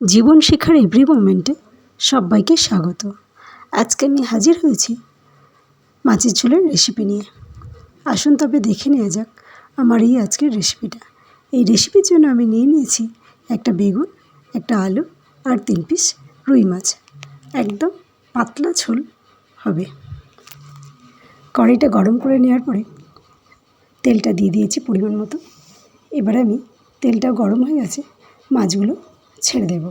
জীবন শেখার এভরি মোমেন্টে সবাইকে স্বাগত। আজকে আমি হাজির হয়েছি মাছের ঝোলের রেসিপি নিয়ে। আসুন তবে দেখে নেওয়া যাক আমার এই আজকের রেসিপিটা এই রেসিপির জন্য আমি নিয়ে নিয়েছি একটা বেগুন, একটা আলু আর তিন পিস রুই মাছ। একদম পাতলা ঝোল হবে। কড়াইটা গরম করে নেওয়ার পরে তেলটা দিয়ে দিয়েছি পরিমাণ মতো। এবার আমি তেলটা গরম হয়ে গেছে, মাছগুলো ছেড়ে দেব।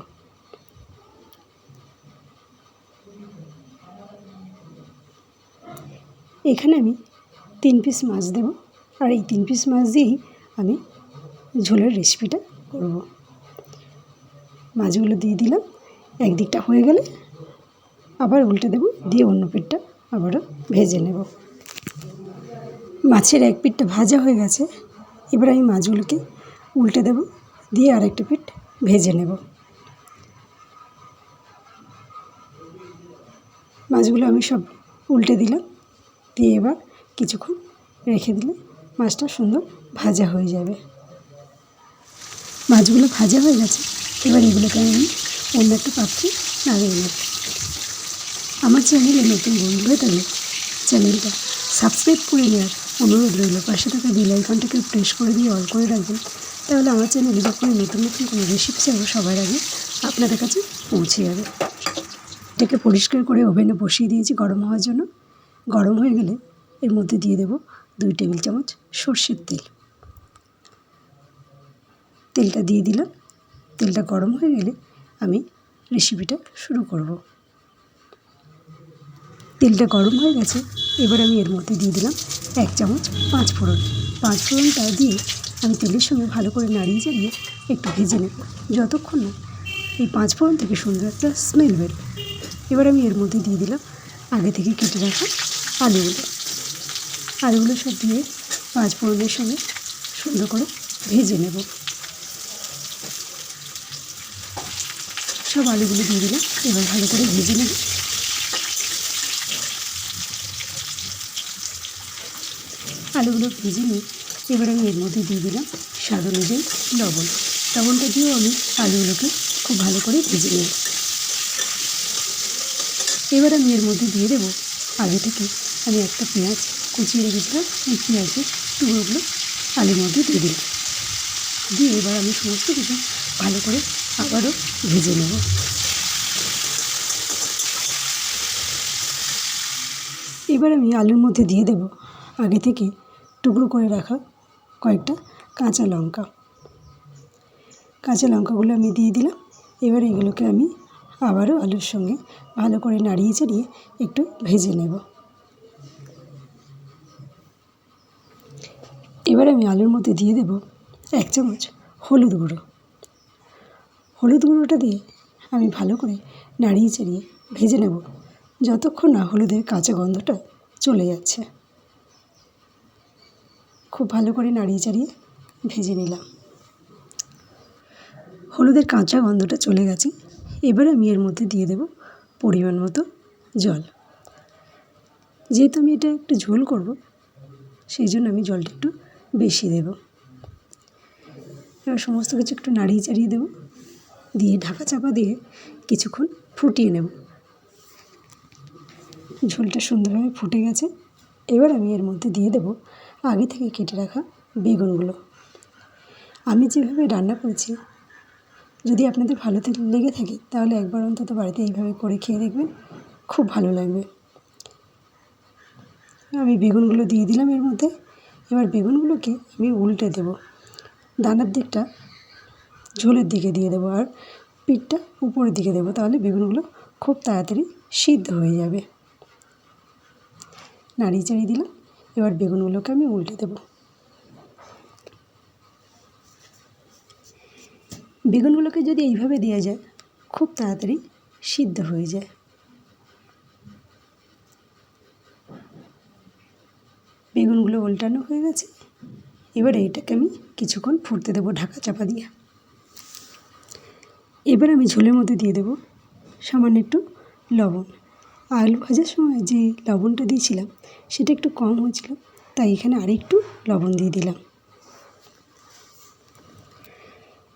এখানে আমি তিন পিস মাছ দেব আর এই তিন পিস মাছ দিয়েই আমি ঝোলের রেসিপিটা করব। মাছগুলো দিয়ে দিলাম, একদিকটা হয়ে গেলে আবার উল্টে দেব, দিয়ে অন্য পিঠটা আবারও ভেজে নেব। মাছের এক পিঠটা ভাজা হয়ে গেছে, এবার আমি মাছগুলোকে উল্টে দেব, দিয়ে আরেকটা পিঠ ভেজে নেব। মাছগুলো আমি সব উল্টে দিলাম, দিয়ে এবার কিছুক্ষণ রেখে দিলে মাছটা সুন্দর ভাজা হয়ে যাবে। মাছগুলো ভাজা হয়ে গেছে, এবার এগুলোকে আমি অন্য একটা পাত্রে নামিয়ে নেব। আমার চ্যানেলে নতুন বন্ধু হয়ে থাকলে চ্যানেলটা সাবস্ক্রাইব করে নেওয়ার অনুরোধ রইল। পাশে থাকা বেল আইকনটাকে প্রেস করে দিয়ে অল করে রাখবেন। তাহলে আমার চ্যানেলে যখন নতুন নতুন কোনো রেসিপি চাইব সবার আগে আপনাদের কাছে পৌঁছে যাবে। এটাকে পরিষ্কার করে ওভেনে বসিয়ে দিয়েছি গরম হওয়ার জন্য। গরম হয়ে গেলে এর মধ্যে দিয়ে দেব দুই টেবিল চামচ সর্ষের তেল। তেলটা দিয়ে দিলাম। তেলটা গরম হয়ে গেলে আমি রেসিপিটা শুরু করব। তেলটা গরম হয়ে গেছে, এবার আমি এর মধ্যে দিয়ে দিলাম এক চামচ পাঁচ ফোড়ন। পাঁচ ফোড়নটা দিয়ে আমি তেলের সঙ্গে ভালো করে নাড়িয়ে চাড়িয়ে একটু ভেজে নেব। যতক্ষণ না এই পাঁচ ফোড়ন থেকে সুন্দর একটা স্মেল বেরোয় এবার আমি এর মধ্যে দিয়ে দিলাম আগে থেকে কেটে রাখা আলুগুলো। আলুগুলো সব দিয়ে পাঁচ ফোড়নের সঙ্গে সুন্দর করে ভেজে নেব। সব আলুগুলো দিয়ে দিলাম, এবার ভালো করে ভেজে নেব। আলুগুলো ভেজে নিয়ে এবার আমি এর মধ্যে দিয়ে দিলাম স্বাদ অনুযায়ী লবণ। লবণটা দিয়েও আমি আলুগুলোকে খুব ভালো করে ভেজে নেব। এবার আমি এর মধ্যে দিয়ে দেবো আগে থেকে আমি একটা পেঁয়াজ কুচিয়ে রেখেছিলাম এই পেঁয়াজের টুকরোগুলো আলুর মধ্যে দিয়ে দিলাম। দিয়ে এবার আমি সমস্ত কিছু ভালো করে আবারও ভেজে নেব। এবার আমি আলুর মধ্যে দিয়ে দেব। আগে থেকে টুকরো করে রাখা কয়েকটা কাঁচা লঙ্কা। কাঁচা লঙ্কাগুলো আমি দিয়ে দিলাম। এবার এগুলোকে আমি আবারও আলুর সঙ্গে ভালো করে নাড়িয়ে চাড়িয়ে একটু ভেজে নেব। এবার আমি আলুর মধ্যে দিয়ে দেব এক চামচ হলুদ গুঁড়ো। হলুদ গুঁড়োটা দিয়ে আমি ভালো করে নাড়িয়ে চাড়িয়ে ভেজে নেব। যতক্ষণ না হলুদের কাঁচা গন্ধটা চলে যাচ্ছে। খুব ভালো করে নাড়িয়ে চাড়িয়ে ভেজে নিলাম। হলুদের কাঁচা গন্ধটা চলে গেছে। এবার আমি এর মধ্যে দিয়ে দেব পরিমাণ মতো জল। যেহেতু আমি এটা একটু ঝোল করব, সেই জন্য আমি জলটা একটু বেশি দেব। এবার সমস্ত কিছু একটু নাড়িয়ে চাড়িয়ে দেবো। দিয়ে ঢাকা চাপা দিয়ে কিছুক্ষণ ফুটিয়ে নেব। ঝোলটা সুন্দরভাবে ফুটে গেছে। এবার আমি এর মধ্যে দিয়ে দেব আগে থেকে কেটে রাখা বেগুনগুলো। আমি যেভাবে রান্না করেছি, যদি আপনাদের ভালো লেগে থাকে, তাহলে একবার অন্তত বাড়িতে এইভাবে করে খেয়ে দেখবেন, খুব ভালো লাগবে। আমি বেগুনগুলো দিয়ে দিলাম এর মধ্যে, এবার বেগুনগুলোকে আমি উল্টে দেব। দানার দিকটা ঝোলের দিকে দিয়ে দেবো, আর পিঠটা উপরের দিকে দেবো, তাহলে বেগুনগুলো খুব তাড়াতাড়ি সিদ্ধ হয়ে যাবে। নাড়িয়ে চাড়িয়ে দিলাম। এবার বেগুনগুলোকে আমি উল্টে দেবো। বেগুনগুলোকে যদি এইভাবে দেওয়া যায়, খুব তাড়াতাড়ি সিদ্ধ হয়ে যায়। বেগুনগুলো উল্টানো হয়ে গেছে। এবারে এটাকে আমি কিছুক্ষণ ফুটতে দেবো ঢাকা চাপা দিয়ে। এবার আমি ঝোলের মধ্যে দিয়ে দেবো সামান্য একটু লবণ। আলু ভাজার সময় যে লবণটা দিয়েছিলাম, সেটা একটু কম হয়েছিল, তাই এখানে আরেকটু লবণ দিয়ে দিলাম।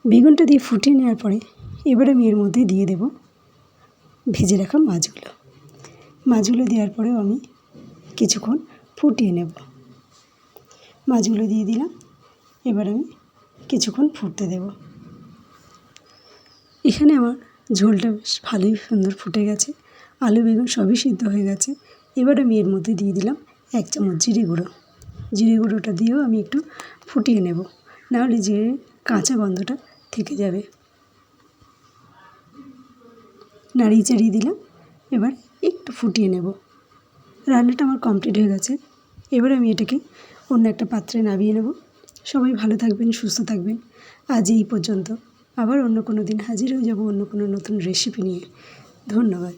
বেগুনটা দিয়ে ফুটিয়ে নেওয়ার পরে এবার আমি এর মধ্যে দিয়ে দেব ভেজে রাখা মাছগুলো। মাছগুলো দেওয়ার পরেও আমি কিছুক্ষণ ফুটিয়ে নেব। মাছগুলো দিয়ে দিলাম, এবার আমি কিছুক্ষণ ফুটতে দেব। এখানে আমার ঝোলটা বেশ ভালোই সুন্দর ফুটে গেছে। আলু, বেগুন সবই সিদ্ধ হয়ে গেছে। এবার আমি এর মধ্যে দিয়ে দিলাম এক চামচ জিরে গুঁড়ো। জিরে গুঁড়োটা দিয়েও আমি একটু ফুটিয়ে নেব। নাহলে জিরে কাঁচা গন্ধটা থেকে যাবে। নাড়িয়ে চাড়িয়ে দিলাম। এবার একটু ফুটিয়ে নেব। রান্নাটা আমার কমপ্লিট হয়ে গেছে। এবার আমি এটাকে অন্য একটা পাত্রে নামিয়ে নেব। সবাই ভালো থাকবেন, সুস্থ থাকবেন। আজ এই পর্যন্ত। আবার অন্য কোনো দিন হাজির হয়ে যাব অন্য কোনো নতুন রেসিপি নিয়ে। ধন্যবাদ।